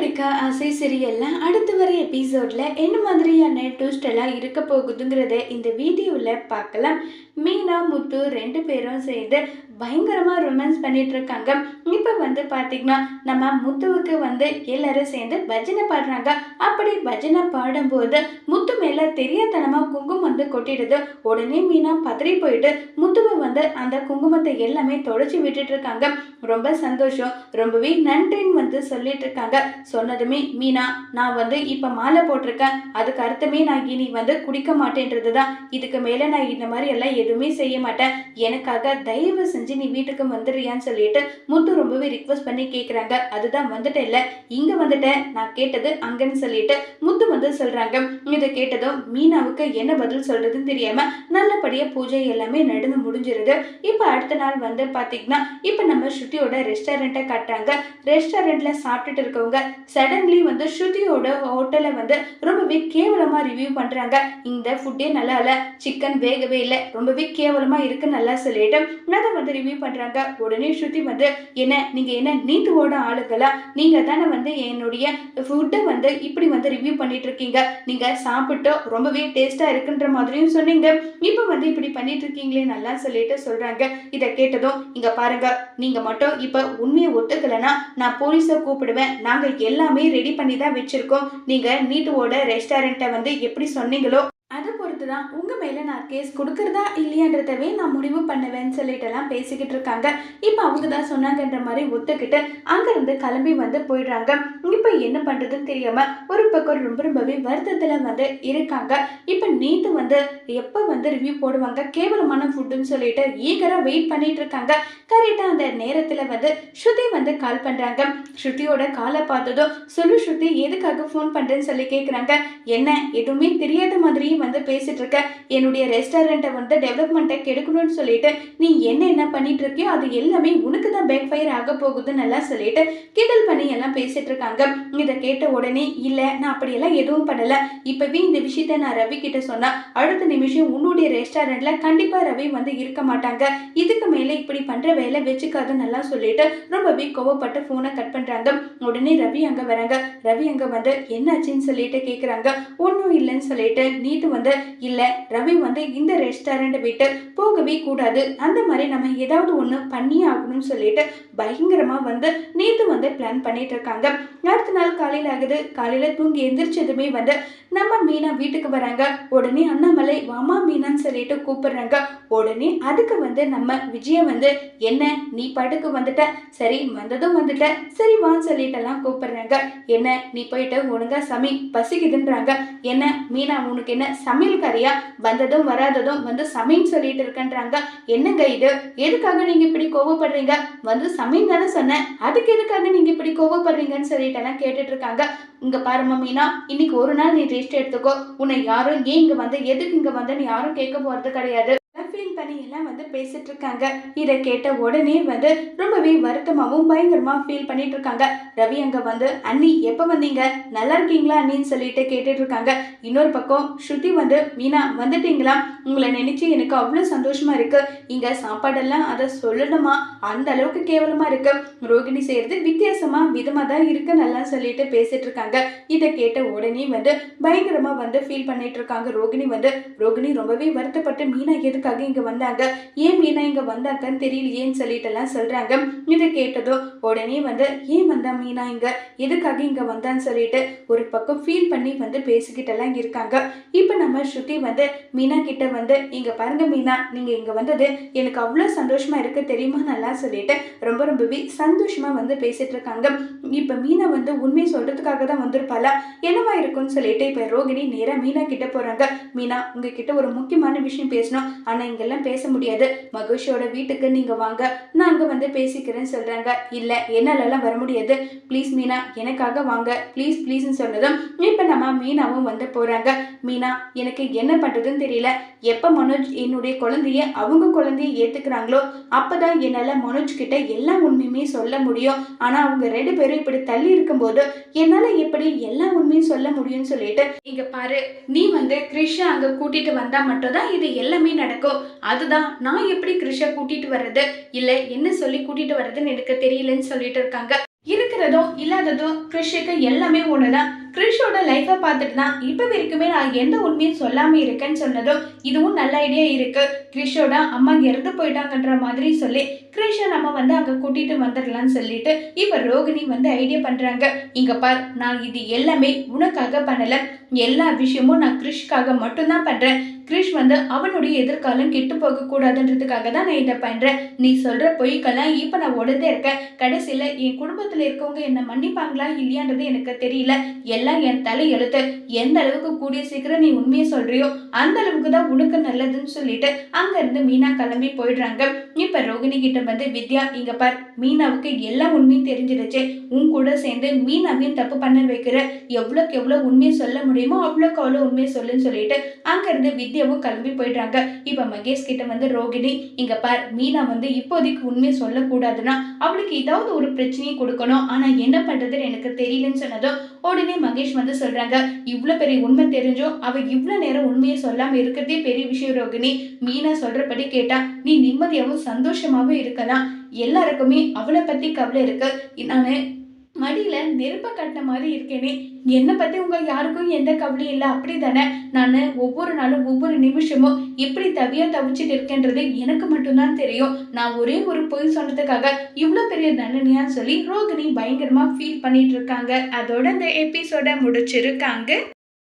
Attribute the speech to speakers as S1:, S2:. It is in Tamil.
S1: எடுக்க ஆசை சீரியல்ல அடுத்து வர எபிசோட்ல என்ன மாதிரியான ட்விஸ்ட் எல்லாம் இருக்க போகுதுங்கிறத இந்த வீடியோவில் பார்க்கலாம். மீனா முத்து ரெண்டு பேரும் சேர்ந்து பயங்கரமாக ரொமான்ஸ் பண்ணிட்டு இருக்காங்க. இப்போ வந்து பார்த்திங்கன்னா நம்ம முத்துவுக்கு வந்து எல்லாரும் சேர்ந்து பஜனை பாடுறாங்க. அப்படி பஜனை பாடும்போது முத்து மேலே தெரியாதனமாக குங்குமம் வந்து கொட்டிடுது. உடனே மீனா பதறி போயிட்டு முத்துவை வந்து அந்த குங்குமத்தை எல்லாமே தொடச்சி விட்டுட்டு இருக்காங்க. ரொம்ப சந்தோஷம். ரொம்பவே நன்றின்னு வந்து சொல்லிட்டு இருக்காங்க. சொன்னதுமே மீனா நான் வந்து இப்போ மாலை போட்டிருக்கேன். அதுக்கு அர்த்தமே நான் இனி வந்து குடிக்க மாட்டேன்றது தான் இதுக்கு மேலே நான் இந்த மாதிரி எல்லாம் எதுவுமே செய்ய மாட்டேன். எனக்காக தயவு செஞ்சு நீ வீட்டுக்கு வந்துடுறியான்னு சொல்லிட்டு முத்து ரொம்பவே ரிக்வஸ்ட் பண்ணி கேட்குறாங்க அதுதான் வந்துட்டேன் இல்லை இங்கே வந்துட்டேன். நான் கேட்டது அங்கன்னு சொல்லிட்டு முத்து வந்து சொல்கிறாங்க இதை கேட்டதும் மீனாவுக்கு என்ன பதில் சொல்கிறதுன்னு தெரியாமல் நல்லபடியாக பூஜை எல்லாமே நடந்து முடிஞ்சிருது. இப்போ அடுத்த நாள் வந்து பார்த்தீங்கன்னா இப்போ நம்ம ஸ்ருதியோட ரெஸ்டாரண்ட்டை காட்டுறாங்க. ரெஸ்டாரண்ட்டில் சாப்பிட்டுட்டு இருக்கவங்க சடன்லி வந்து ஸ்ருதியோட ஹோட்டலை வந்து ரொம்பவே கேவலமாக ரிவ்யூ பண்ணுறாங்க இந்த ஃபுட்டே நல்லா இல்லை சிக்கன் வேகவே இல்லை ரொம்பவே கேவலமாக இருக்கு நல்லா சொல்லிட்டு அதை வந்து ரிவ்யூ பண்ணுறாங்க உடனே ஸ்ருதி வந்து என்ன நீங்கள் என்ன நீட்டுவோட ஆளுங்களா நீங்கள் தானே வந்து என்னுடைய ஃபுட்டை வந்து இப்படி வந்து ரிவ்யூ பண்ணிட்டு இருக்கீங்க. நீங்கள் சாப்பிட்டு ரொம்பவே டேஸ்ட்டாக இருக்குன்ற மாதிரியும் சொன்னீங்க. இப்போ வந்து இப்படி பண்ணிட்டு இருக்கீங்களே நல்லா சொல்லிட்டு சொல்கிறாங்க இதை கேட்டதும் இங்கே பாருங்க நீங்கள் மட்டும் இப்போ உண்மையை ஒத்துக்கலைன்னா நான் போலீஸை கூப்பிடுவேன். நாங்கள் எல்லாமே ரெடி பண்ணி தான் வச்சுருக்கோம். நீங்கள் நீட்டுவோட ரெஸ்டாரண்ட்டை வந்து எப்படி சொன்னீங்களோ பொறுத்து தான் உங்கள் மேலே நான் கேஸ் கொடுக்குறதா இல்லையான்றதவே நான் முடிவு பண்ணுவேன்னு சொல்லிட்டுலாம் பேசிக்கிட்டு இருக்காங்க. இப்போ அவங்க தான் சொன்னாங்கன்ற மாதிரி ஒத்துக்கிட்டு அங்கேருந்து கிளம்பி வந்து போயிடுறாங்க. இப்போ என்ன பண்ணுறதுன்னு தெரியாமல் ஒரு பக்கம் ரொம்ப ரொம்பவே வருத்தத்தில் வந்து இருக்காங்க. இப்போ நேற்று வந்து எப்போ வந்து ரிவ்யூ போடுவாங்க? கேவலமான ஃபுட்டுன்னு சொல்லிட்டு ஈகராக வெயிட் பண்ணிட்டு இருக்காங்க. கரெக்டாக அந்த நேரத்தில் வந்து ஸ்ருதி வந்து கால் பண்ணுறாங்க ஸ்ருதியோட காலை பார்த்ததும் சொல்லு ஸ்ருதி எதுக்காக ஃபோன் பண்ணுறேன்னு சொல்லி கேட்குறாங்க என்ன எதுவுமே தெரியாத மாதிரியும் வந்து பேசிட்டு இருக்க என்னுடைய ரெஸ்டாரண்ட்டை வந்து டெவலப்மெண்ட்டை கெடுக்கணும்னு சொல்லிட்டு நீ என்ன என்ன பண்ணிட்டு இருக்கியோ அது எல்லாமே உனக்கு தான் பேக் ஃபயர் ஆக போகுதுன்னு எல்லாம் சொல்லிட்டு கிண்டல் பண்ணி எல்லாம் பேசிட்டு இருக்காங்க இதை கேட்ட உடனே இல்லை நான் அப்படியெல்லாம் எதுவும் பண்ணல. இப்பவே இந்த விஷயத்த நான் ரவி கிட்ட சொன்னா அடுத்த நிமிஷம் உன்னுடைய ரெஸ்டாரண்ட்ல கண்டிப்பா ரவி வந்து இருக்க மாட்டாங்க. இதுக்கு மேலே இப்படி பண்ற வேலை வச்சுக்காதுன்னு எல்லாம் சொல்லிட்டு ரொம்பவே கோவப்பட்டு ஃபோனை கட் பண்றாங்க. உடனே ரவி அங்க வராங்க. ரவி அங்க வந்து என்னாச்சுன்னு சொல்லிட்டு கேக்குறாங்க. ஒன்றும் இல்லைன்னு சொல்லிட்டு நீட்டு வந்து இல்லை ரவி வந்து இந்த ரெஸ்டாரண்ட் விட்டு போகவே கூடாது. அந்த மாதிரி நம்ம ஏதாவது ஒன்று பண்ணியே ஆகணும்னு சொல்லிட்டு பயங்கரமாக வந்து நேற்று வந்து பிளான் பண்ணிட்டு இருக்காங்க. அடுத்த நாள் காலையில் ஆகுது. காலையில் தூங்கி எந்திரிச்சதுமே வந்து நம்ம மீனா வீட்டுக்கு வராங்க. உடனே அண்ணாமலை வாமா மீனான்னு சொல்லிட்டு கூப்பிடுறாங்க. உடனே அதுக்கு வந்து நம்ம விஜய வந்து என்ன நீ பாட்டுக்கு வந்துட்ட? சரி வந்ததும் வந்துட்ட. சரி வான்னு சொல்லிட்டெல்லாம் கூப்பிடுறாங்க. என்ன நீ போயிட்டு ஒழுங்கா சமை பசிக்குதுன்றாங்க. என்ன மீனா உனக்கு என்ன சமையல்காரியா வந்ததும் வராததும் வந்து சமைன்னு சொல்லிட்டு இருக்கன்றாங்க. என்னங்க இது? எதுக்காக நீங்க இப்படி கோவப்படுறீங்க? வந்து சமைன்னு தானே சொன்னேன். அதுக்கு எதுக்காக நீங்க இப்படி கோவப்படுறீங்கன்னு சொல்லிட்டு எல்லாம் கேட்டுட்டு இருக்காங்க. இங்க பாருமா மீனா இன்னைக்கு ஒரு நாள் நீ ரெஸ்ட் எடுத்துக்கோ. உன்னை யாரும் ஏன் இங்க வந்து எதுக்கு இங்க வந்து யாரும் கேட்க போறது கிடையாது. ஃபீல் பண்ணி எல்லாம் வந்து பேசிட்டு இருக்காங்க இதை கேட்ட உடனே வந்து ரொம்பவே வருத்தமாகவும் பயங்கரமா ஃபீல் பண்ணிட்டு இருக்காங்க ரவி அங்க வந்து அண்ணி எப்போ வந்தீங்க? நல்லா இருக்கீங்களா? அண்ணின்னு சொல்லிட்டு கேட்டுட்டு இருக்காங்க இன்னொரு பக்கம் ஸ்ருதி வந்து மீனா வந்துட்டீங்களா? உங்களை நினைச்சு எனக்கு அவ்வளோ சந்தோஷமா இருக்கு. இங்க சாப்பாடெல்லாம் அதை சொல்லணுமா? அந்த அளவுக்கு கேவலமா இருக்கு. ரோகிணி செய்யறது வித்தியாசமா விதமா தான் இருக்கு நல்லா சொல்லிட்டு பேசிட்டு இருக்காங்க இதை கேட்ட உடனே வந்து பயங்கரமா வந்து ஃபீல் பண்ணிட்டு இருக்காங்க ரோகிணி வந்து. ரோகிணி ரொம்பவே வருத்தப்பட்டு மீனா எதுக்காக இங்க வந்தாங்க? ஏன் மீனா இங்கே வந்தாக்கன்னு தெரியலையேன்னு சொல்லிட்டு சொல்கிறாங்க இதை கேட்டதோ உடனே வந்து ஏன் வந்தா மீனா இங்கே? எதுக்காக இங்கே வந்தான்னு சொல்லிட்டு ஒரு பக்கம் ஃபீல் பண்ணி வந்து பேசிக்கிட்டெல்லாம் இருக்காங்க. இப்போ நம்ம ஸ்ருதி வந்து மீனா கிட்ட வந்து இங்கே பாருங்க மீனா நீங்கள் இங்கே வந்தது எனக்கு அவ்வளோ சந்தோஷமாக இருக்க தெரியுமா? நல்லா சொல்லிட்டு ரொம்ப ரொம்பவே சந்தோஷமாக வந்து பேசிகிட்டு இருக்காங்க. இப்போ மீனா வந்து உண்மை சொல்கிறதுக்காக தான் வந்திருப்பாளா? என்னவா இருக்கும்னு சொல்லிட்டு இப்போ ரோகிணி நேரா மீனா கிட்ட போகிறாங்க மீனா உங்ககிட்ட ஒரு முக்கியமான விஷயம் பேசணும். ஆனால் இங்கெல்லாம் பேச முடியாது. மகேஷோட வீட்டுக்கு நீங்க வாங்க. நான் அங்க வந்து பேசிக்கிறேன்னு சொல்றாங்க. இல்ல என்னாலலாம் வர முடியாது. ப்ளீஸ் மீனா எனக்காக வாங்க. ப்ளீஸ் ப்ளீஸ்னு சொன்னதும் இப்ப நம்ம மீனாவும் வந்து போறாங்க. மீனா எனக்கு என்ன பண்றதுன்னு தெரியல. எப்ப மனோஜ் என்னுடைய குழந்தைய அவங்க குழந்தைய ஏத்துக்கிறாங்களோ அப்பதான் என்னால மனோஜ் கிட்ட எல்லா உண்மையுமே சொல்ல முடியும். ஆனா அவங்க ரெண்டு பேரும் இப்படி தள்ளி இருக்கும்போது என்னால எப்படி எல்லா உண்மையும் சொல்ல முடியும்னு சொல்லிட்டு இங்க பாரு நீ வந்து கிருஷ்ணா அங்க கூட்டிட்டு வந்தா மட்டும் தான் இது எல்லாமே நடக்கும். அதுதான் நான் எப்படி கிருஷை கூட்டிட்டு வர்றது? இல்லை என்ன சொல்லி கூட்டிட்டு வர்றதுன்னு எனக்கு தெரியலன்னு சொல்லிட்டு இருக்காங்க. இருக்கிறதோ இருக்கிறதும் இல்லாததும் கிருஷிக்கு எல்லாமே ஒண்ணுதான். கிறிஷோட லைஃப்பை பார்த்துட்டு தான் இப்போ வரைக்குமே நான் எந்த உண்மையும் சொல்லாம இருக்கேன்னு சொன்னதும் இதுவும் நல்ல ஐடியா இருக்கு. கிறிஷோட அம்மா இறந்து போயிட்டாங்கன்ற மாதிரி சொல்லி கிறிஷை நம்ம வந்து அங்க கூட்டிட்டு வந்துடலாம்னு சொல்லிட்டு இப்ப ரோகிணி வந்து ஐடியா பண்றாங்க. இங்க பார் நான் இது எல்லாமே உனக்காக பண்ணல. எல்லா விஷயமும் நான் கிறிஷ்காக மட்டும்தான் பண்றேன். கிரிஷ் வந்து அவனுடைய எதிர்காலம் கெட்டு போக கூடாதுன்றதுக்காக தான் நான் இதை பண்றேன். நீ சொல்ற பொய்க்கெல்லாம் இப்ப நான் உடந்தே இருக்கேன். கடைசியில என் குடும்பத்துல இருக்கவங்க என்ன மன்னிப்பாங்களா இல்லையான்றது எனக்கு தெரியல. எல்லாம் என் தலை எழுத்து. எந்த அளவுக்கு கூடிய சீக்கிரம் நீ உண்மையை சொல்றியோ அந்த அளவுக்கு தான் உனக்கு நல்லதுன்னு சொல்லிட்டு அங்க இருந்து மீனா கிளம்பி போயிடுறாங்க. இப்ப ரோகிணி கிட்ட வந்து வித்யா இங்க பார் மீனாவுக்கு எல்லா உண்மையும் தெரிஞ்சிருச்சு உன் கூட சேர்ந்து மீனாவையும் தப்பு பண்ண வைக்கிற எவ்வளோக்கு எவ்வளோ உண்மையை சொல்ல முடியுமோ அவ்வளோக்கு அவ்வளோ உண்மையை சொல்லுன்னு சொல்லிட்டு அங்க இருந்து வித்யாவும் கிளம்பி போயிடுறாங்க. இப்ப மகேஷ் கிட்ட வந்து ரோகிணி இங்க பார் மீனா வந்து இப்போதைக்கு உண்மையை சொல்லக்கூடாதுன்னா அவளுக்கு ஏதாவது ஒரு பிரச்சனையை கொடுக்கணும். ஆனா என்ன பண்றதுன்னு எனக்கு தெரியலன்னு சொன்னதும் உடனே மகேஷ் வந்து சொல்றாங்க இவ்வளோ பெரிய உண்மை தெரிஞ்சும் அவ இவ்வளோ நேரம் உண்மையை சொல்லாம இருக்கிறதே பெரிய விஷயம் ரோகிணி. மீனா சொல்றபடி கேட்டா நீ நிம்மதியாகவும் சந்தோஷமாவும் இருக்கலாம். எல்லாருக்குமே அவளை பத்தி கவலை இருக்கு. நானு மடியில் நெருப்பை கட்டின மாதிரி இருக்கேனே. என்னை பற்றி உங்கள் யாருக்கும் எந்த கவலையும் இல்லை. அப்படி தானே நான் ஒவ்வொரு நாளும் ஒவ்வொரு நிமிஷமும் எப்படி தவியாக தவிச்சிட்டு இருக்கேன்றது எனக்கு மட்டும்தான் தெரியும். நான் ஒரே ஒரு பொய் சொன்னதுக்காக இவ்வளோ பெரிய தண்டனையான்னு சொல்லி ரோகிணி பயங்கரமாக ஃபீல் பண்ணிட்டு இருக்காங்க. அதோட இந்த எபிசோட முடிச்சிருக்காங்க.